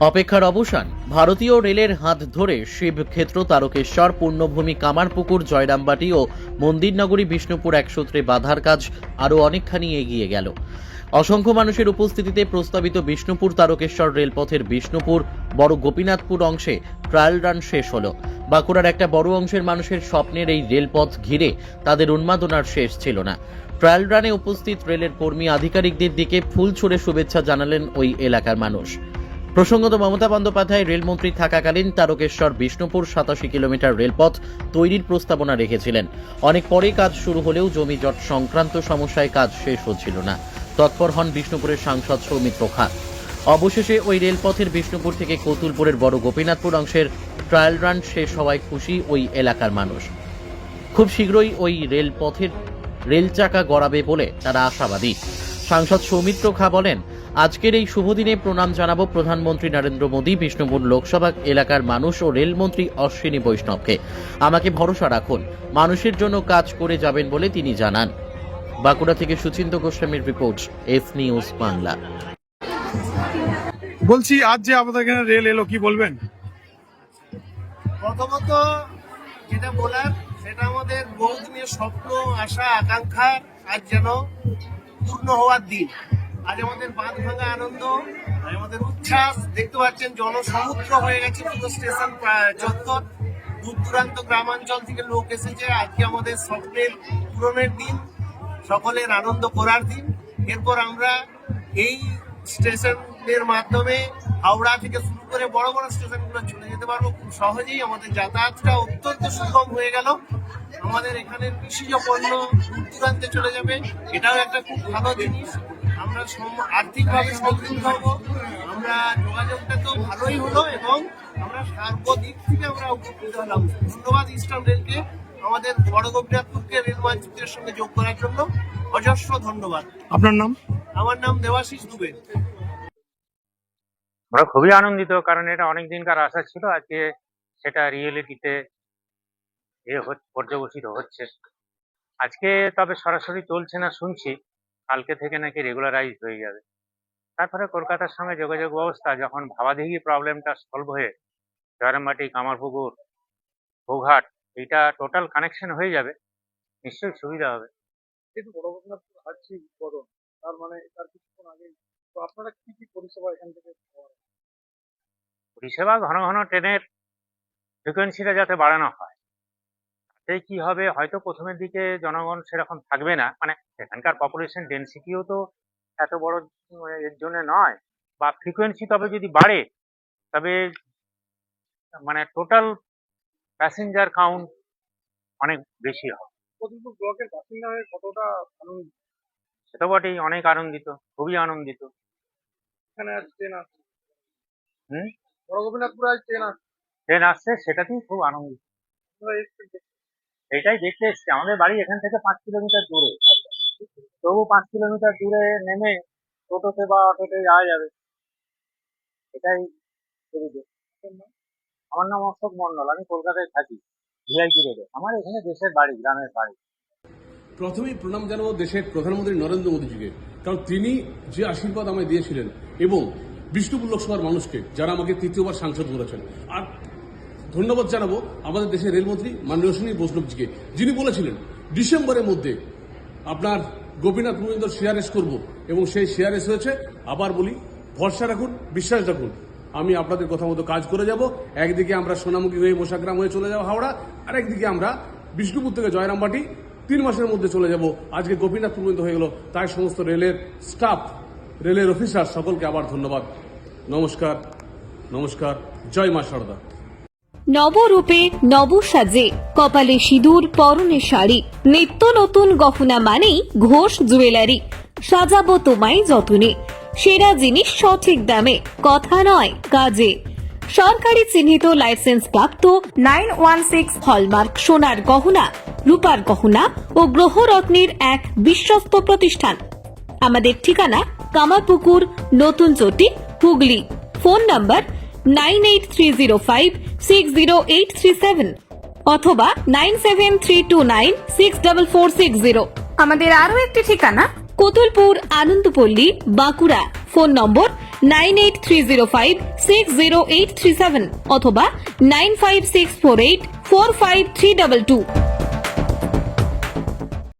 অপেক্ষার অবসান, ভারতীয় রেলের হাত ধরে শিবক্ষেত্র তারকেশ্বর, পূর্ণভূমি কামারপুকুর, জয়রামবাটি ও মন্দিরনগরী, বিষ্ণুপুর এক সূত্রে বাধার কাজ আরও অনেকখানি এগিয়ে গেল। অসংখ্য মানুষের উপস্থিতিতে প্রস্তাবিত বিষ্ণুপুর তারকেশ্বর রেলপথের বিষ্ণুপুর বড় গোপীনাথপুর অংশে ট্রায়াল রান শেষ হলো। বাঁকুড়ার একটা বড় অংশের মানুষের স্বপ্নের এই রেলপথ ঘিরে তাদের উন্মাদনার শেষ ছিল না। ট্রায়াল রানে উপস্থিত রেলের কর্মী আধিকারিকদের দিকে ফুল ছুড়ে শুভেচ্ছা জানালেন ওই এলাকার মানুষ। প্রসঙ্গত মমতা বন্দ্যোপাধ্যায় রেলমন্ত্রী থাকাকালীন তারকেশ্বর বিষ্ণুপুর সাতাশি কিলোমিটার রেলপথ তৈরির প্রস্তাবনা রেখেছিলেন। অনেক পরে কাজ শুরু হলেও জমি জট সংক্রান্ত সমস্যায় কাজ শেষ হচ্ছিল না। তৎপর হন বিষ্ণুপুরের সাংসদ সৌমিত্র খা অবশেষে ওই রেলপথের বিষ্ণুপুর থেকে কতুলপুরের বড় গোপীনাথপুর অংশের ট্রায়াল রান শেষ হওয়ায় খুশি ওই এলাকার মানুষ। খুব শীঘ্রই ওই রেলপথের রেল চাকা গড়াবে বলে তারা আশাবাদী। সাংসদ সৌমিত্র খা বলেন আজকের এই শুভ দিনে প্রণাম জানাব প্রধানমন্ত্রী নরেন্দ্র মোদী বিষ্ণুপুর লোকসভা এলাকার মানুষ ও রেলমন্ত্রী অশ্বিনী বৈষ্ণবকে। আমাকে ভরসা রাখুন মানুষের জন্য কাজ করে যাবেন বলে তিনি জানান। বাঁকুড়া থেকে সুচিন্ত গোস্বামীর রিপোর্ট এস নিউজ বাংলা। বলছি আজ যে আমাদের এখানে রেল এলো কি বলবেন? প্রথমত যেটা বলার সেটা আমাদের বহুদিনের স্বপ্ন আশা আকাঙ্ক্ষা আজ যেন পূর্ণ হওয়ার দিন। আজ আমাদের বাঁধ ভাঙা আনন্দ আমাদের উচ্ছ্বাস। দেখতে পাচ্ছেন, জনসমুদ্র হয়ে গেছে পুরো স্টেশন চত্বর। দূর দূরান্ত গ্রামাঞ্চল থেকে লোক এসেছে। আজকে আমাদের স্বপ্নের পূরণের দিন, সকলের আনন্দ করার দিন। এরপর আমরা এই স্টেশনের মাধ্যমে হাওড়া থেকে শুরু করে বড় বড় স্টেশনগুলো চলে যেতে পারব। খুব সহজেই আমাদের যাতায়াতটা অত্যন্ত সুগম হয়ে গেল। আমাদের এখানের কৃষিজ পণ্য দূর দূরান্তে চলে যাবে। এটাও একটা খুব ভালো জিনিস। আমরা আর্থিকভাবে সমৃদ্ধ হব। আমরা যোগাযোগটা তো ভালোই হলো এবং আমরা সর্বদিক থেকে আমরা উপকৃত হলাম। ধন্যবাদ ইস্টার্ন রেলকে আমাদের বড় গোপীনাথপুরকে রেল মানচিত্রের সঙ্গে যোগ করার জন্য। অজস্র ধন্যবাদ। আপনার নাম? আমার নাম দেবাশিস দুবে। আমরা খুবই আনন্দিত কারণ এটা অনেক দিনকার আশা ছিল আজকে সেটা রিয়েলিটিতে এ পর্যবসিত হচ্ছে। আজকে তবে সরাসরি চলছে না শুনছি। কালকে থেকে নাকি রেগুলারাইজ হয়ে যাবে। তারপরে কলকাতার সঙ্গে যোগাযোগ ব্যবস্থা যখন ভাবাদিঘি প্রবলেমটা সলভ হয়ে জয়রামবাটি কামারপুকুর বৌঘাট এইটা টোটাল কানেকশন হয়ে যাবে নিশ্চয়ই সুবিধা হবে। কিন্তু বড় হাঁটছি উদ্বোধন তার মানে তার কিছুক্ষণ আগে তো আপনারা কি কি পরিষেবা এখান থেকে পরিষেবা ঘন ঘন ট্রেনের ফ্রিকোয়েন্সিটা যাতে বাড়ানো হয় তাতে কি হবে? হয়তো প্রথমের দিকে জনগণ সেরকম থাকবে না। মানে এখানকার পপুলেশন ডেন্সিটিও তো এত বড় এর জন্য নয়। বা ফ্রিকোয়েন্সি তবে যদি বাড়ে তবে মানে টোটাল প্যাসেঞ্জার কাউন্ট অনেক বেশি হবে। কতুলপুর ব্লকের বাসিন্দা হয়ে কতটা আনন্দ সেটা বটেই অনেক আনন্দিত খুবই আনন্দিত। এখানে আজ ট্রেন হুম? বড় গোপীনাথপুরে আজ ট্রেন আছে ট্রেন আসছে সেটাতেই খুব আনন্দিত। এটাই দেখতে এসছি। আমাদের বাড়ি এখান থেকে পাঁচ কিলোমিটার দূরে। তবু পাঁচ কিলোমিটার দূরে নেমে টোটোতে বা অটোতে যাওয়া যাবে। এটাই আমার নাম অশোক মন্ডল আমি কলকাতায় থাকি, ভিআইপি রোডে। আমার এখানে দেশের বাড়ি, গ্রামের বাড়ি। প্রথমেই প্রণাম জানাব দেশের প্রধানমন্ত্রী নরেন্দ্র মোদীজিকে, কারণ তিনি যে আশীর্বাদ আমায় দিয়েছিলেন এবং বিষ্ণুপুর লোকসভার মানুষকে, যারা আমাকে তৃতীয়বার সাংসদ করেছেন আর ধন্যবাদ জানাব আমাদের দেশের রেলমন্ত্রী মাননীয় অশ্বিনী বৈষ্ণবজিকে। যিনি বলেছিলেন, ডিসেম্বরের মধ্যে আপনার গোপীনাথ মহিন্দর সিআরএস করব এবং সেই সিআরএস হয়েছে, আবার বলি, ভরসা রাখুন, বিশ্বাস রাখুন। আমি আপনাদের কথা মতো কাজ করে যাব, একদিকে আমরা সোনামুখী হয়ে বসাগ্রাম হয়ে চলে যাব হাওড়া, আর একদিকে আমরা বিষ্ণুপুর থেকে জয়রামবাটি, তিন মাসের মধ্যে চলে যাব। আজকে গোপীনাথ পর্যন্ত হয়ে গেল, তাই সমস্ত রেলের স্টাফ রেলের অফিসার সকলকে আবার ধন্যবাদ। নমস্কার নমস্কার, জয় মা শারদা নবরূপে নব সাজে কপালে সিঁদুর, পরনে শাড়ি। নিত্য নতুন গহনা মানেই ঘোষ জুয়েলারি। সাজাবো তোমায় যতনে। সেরা জিনিস সঠিক দামে, কথা নয় কাজে। সরকারি চিহ্নিত লাইসেন্স প্রাপ্ত নাইন ওয়ান সিক্স হলমার্ক সোনার গহনা, রূপার গহনা ও গ্রহরত্নের এক বিশ্বস্ত প্রতিষ্ঠান। আমাদের ঠিকানা Kamarpukur, Natun Chati, Hooghly. Phone number nine eight three zero five six zero eight three seven অথবা nine seven three two nine six double four six zero. আমাদের আরও একটি ঠিকানা। Kotulpur Anandapalli Bankura. Phone number nine eight three zero five six zero eight three seven অথবা nine five six four eight four five three double two.